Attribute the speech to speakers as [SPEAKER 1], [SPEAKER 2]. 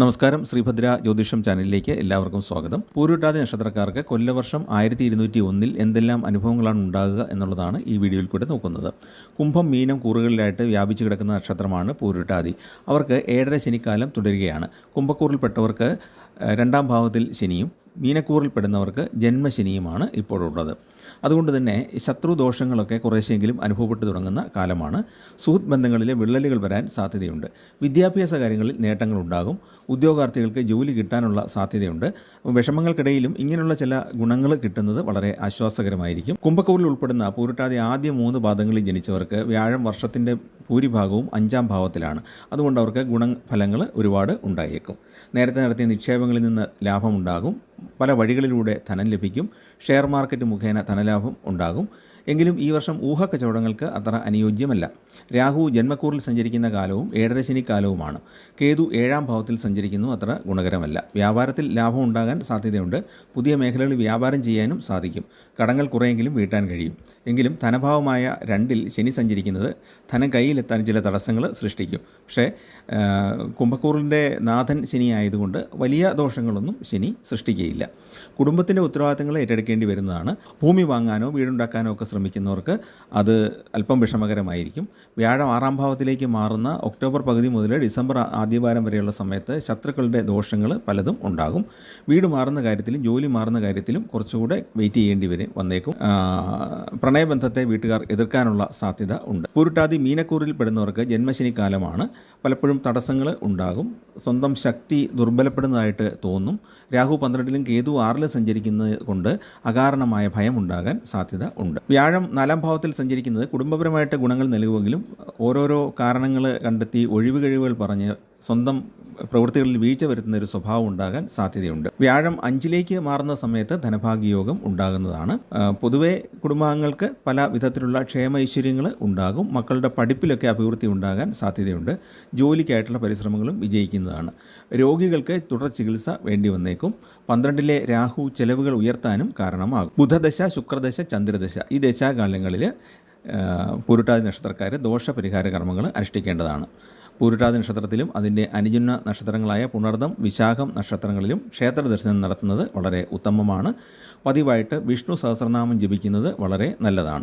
[SPEAKER 1] നമസ്കാരം. ശ്രീഭദ്ര ജ്യോതിഷം ചാനലിലേക്ക് എല്ലാവർക്കും സ്വാഗതം. പൂരുട്ടാതി നക്ഷത്രക്കാർക്ക് കൊല്ലവർഷം ആയിരത്തി ഇരുന്നൂറ്റി ഒന്നിൽ എന്തെല്ലാം അനുഭവങ്ങളാണ് ഉണ്ടാകുക എന്നുള്ളതാണ് ഈ വീഡിയോയിൽ കൂടെ നോക്കുന്നത്. കുംഭം മീനം കൂറുകളിലായിട്ട് വ്യാപിച്ചു കിടക്കുന്ന നക്ഷത്രമാണ് പൂരുട്ടാതി. അവർക്ക് ഏഴര ശനിക്കാലം തുടരുകയാണ്. കുംഭക്കൂറിൽപ്പെട്ടവർക്ക് രണ്ടാം ഭാവത്തിൽ ശനിയും മീനക്കൂറിൽപ്പെടുന്നവർക്ക് ജന്മശനിയുമാണ് ഇപ്പോഴുള്ളത്. അതുകൊണ്ട് തന്നെ ശത്രുദോഷങ്ങളൊക്കെ കുറേശ്ശെങ്കിലും അനുഭവപ്പെട്ടു തുടങ്ങുന്ന കാലമാണ്. സുഹൃത്ത് ബന്ധങ്ങളിലെ വിള്ളലുകൾ വരാൻ സാധ്യതയുണ്ട്. വിദ്യാഭ്യാസ കാര്യങ്ങളിൽ നേട്ടങ്ങൾ ഉണ്ടാകും ഉദ്യോഗാർത്ഥികൾക്ക് ജോലി കിട്ടാനുള്ള സാധ്യതയുണ്ട്. വിഷമങ്ങൾക്കിടയിലും ഇങ്ങനെയുള്ള ചില ഗുണങ്ങൾ കിട്ടുന്നത് വളരെ ആശ്വാസകരമായിരിക്കും. കുംഭക്കൂറിൽ ഉൾപ്പെടുന്ന പൂരുട്ടാതി ആദ്യ മൂന്ന് പാദങ്ങളിൽ ജനിച്ചവർക്ക് വ്യാഴം വർഷത്തിന്റെ ഭൂരിഭാഗവും അഞ്ചാം ഭാവത്തിലാണ്. അതുകൊണ്ട് അവർക്ക് ഗുണഫലങ്ങൾ ഒരുപാട് ഉണ്ടായേക്കും. നേരത്തെ നടത്തിയ നിക്ഷേപങ്ങളിൽ നിന്ന് ലാഭമുണ്ടാകും. പല വഴികളിലൂടെ ധനം ലഭിക്കും. ഷെയർ മാർക്കറ്റ് മുഖേന ധനലാഭം ഉണ്ടാകും. എങ്കിലും ഈ വർഷം ഊഹക്കച്ചവടങ്ങൾക്ക് അത്ര അനുയോജ്യമല്ല. രാഹു ജന്മക്കൂറിൽ സഞ്ചരിക്കുന്ന കാലവും ഏഴരശനി കാലവുമാണ്. കേതു ഏഴാം ഭാവത്തിൽ സഞ്ചരിക്കുന്നു അത്ര ഗുണകരമല്ല. വ്യാപാരത്തിൽ ലാഭം ഉണ്ടാകാൻ സാധ്യതയുണ്ട്. പുതിയ മേഖലകളിൽ വ്യാപാരം ചെയ്യാനും സാധിക്കും. കടങ്ങൾ കുറേയെങ്കിലും വീട്ടാൻ കഴിയും. എങ്കിലും ധനഭാവമായ രണ്ടിൽ ശനി സഞ്ചരിക്കുന്നത് ധനം കയ്യിലെത്താൻ ചില തടസ്സങ്ങൾ സൃഷ്ടിക്കും. പക്ഷേ കുംഭക്കൂറിന്റെ നാഥൻ ശനി ആയതുകൊണ്ട് വലിയ ദോഷങ്ങളൊന്നും ശനി സൃഷ്ടിക്കുകയില്ല കുടുംബത്തിന്റെ ഉത്തരവാദിത്തങ്ങൾ ഏറ്റെടുക്കേണ്ടി വരുന്നതാണ്. ഭൂമി വാങ്ങാനോ വീടുണ്ടാക്കാനോ ഒക്കെ ശ്രമിക്കുന്നവർക്ക് അത് അല്പം വിഷമകരമായിരിക്കും. വ്യാഴം ആറാം ഭാവത്തിലേക്ക് മാറുന്ന ഒക്ടോബർ പകുതി മുതൽ ഡിസംബർ ആദ്യവാരം വരെയുള്ള സമയത്ത് ശത്രുക്കളുടെ ദോഷങ്ങൾ പലതും ഉണ്ടാകും. വീട് മാറുന്ന കാര്യത്തിലും ജോലി മാറുന്ന കാര്യത്തിലും കുറച്ചുകൂടെ വെയിറ്റ് ചെയ്യേണ്ടി വരും വന്നേക്കും. പ്രണയബന്ധത്തെ വീട്ടുകാർ എതിർക്കാനുള്ള സാധ്യത ഉണ്ട്. പൂരുട്ടാതി മീനക്കൂറിൽ പെടുന്നവർക്ക് ജന്മശനി കാലമാണ് പലപ്പോഴും തടസ്സങ്ങൾ ഉണ്ടാകും. സ്വന്തം ശക്തി ദുർബലപ്പെടുന്നതായിട്ട് തോന്നും. രാഹു പന്ത്രണ്ടിലും കേതു ആറിൽ സഞ്ചരിക്കുന്നത് കൊണ്ട് അകാരണമായ ഭയം ഉണ്ടാകാൻ സാധ്യത ഉണ്ട്. വ്യാഴം നാലാം ഭാവത്തിൽ സഞ്ചരിക്കുന്നത് കുടുംബപരമായിട്ട് ഗുണങ്ങൾ നൽകുമെങ്കിലും ഓരോരോ കാരണങ്ങൾ കണ്ടെത്തി ഒഴിവ് കഴിവുകൾ പറഞ്ഞ് സ്വന്തം പ്രവൃത്തികളിൽ വീഴ്ച വരുത്തുന്ന ഒരു സ്വഭാവം ഉണ്ടാകാൻ സാധ്യതയുണ്ട്. വ്യാഴം അഞ്ചിലേക്ക് മാറുന്ന സമയത്ത് ധനഭാഗ്യയോഗം ഉണ്ടാകുന്നതാണ്. പൊതുവെ കുടുംബാംഗങ്ങൾക്ക് പല വിധത്തിലുള്ള ക്ഷേമ ഐശ്വര്യങ്ങൾ ഉണ്ടാകും. മക്കളുടെ പഠിപ്പിലൊക്കെ അഭിവൃദ്ധി ഉണ്ടാകാൻ സാധ്യതയുണ്ട്. ജോലിക്കായിട്ടുള്ള പരിശ്രമങ്ങളും വിജയിക്കുന്നതാണ്. രോഗികൾക്ക് തുടർ ചികിത്സ വേണ്ടി വന്നേക്കും. പന്ത്രണ്ടിലെ രാഹു ചെലവുകൾ ഉയർത്താനും കാരണമാകും. ബുധദശ ശുക്രദശ ചന്ദ്രദശ ഈ ദശാകാലങ്ങളിൽ പൂരുട്ടാതി നക്ഷത്രക്കാർ ദോഷപരിഹാര കർമ്മങ്ങൾ അനുഷ്ഠിക്കേണ്ടതാണ്. പൂരുട്ടാതി നക്ഷത്രത്തിലും അതിന്റെ അനുജന്മ നക്ഷത്രങ്ങളായ പുണർദം വിശാഖം നക്ഷത്രങ്ങളിലും ക്ഷേത്ര ദർശനം നടത്തുന്നത് വളരെ ഉത്തമമാണ്. പതിവായിട്ട് വിഷ്ണു സഹസ്രനാമം ജപിക്കുന്നത് വളരെ നല്ലതാണ്.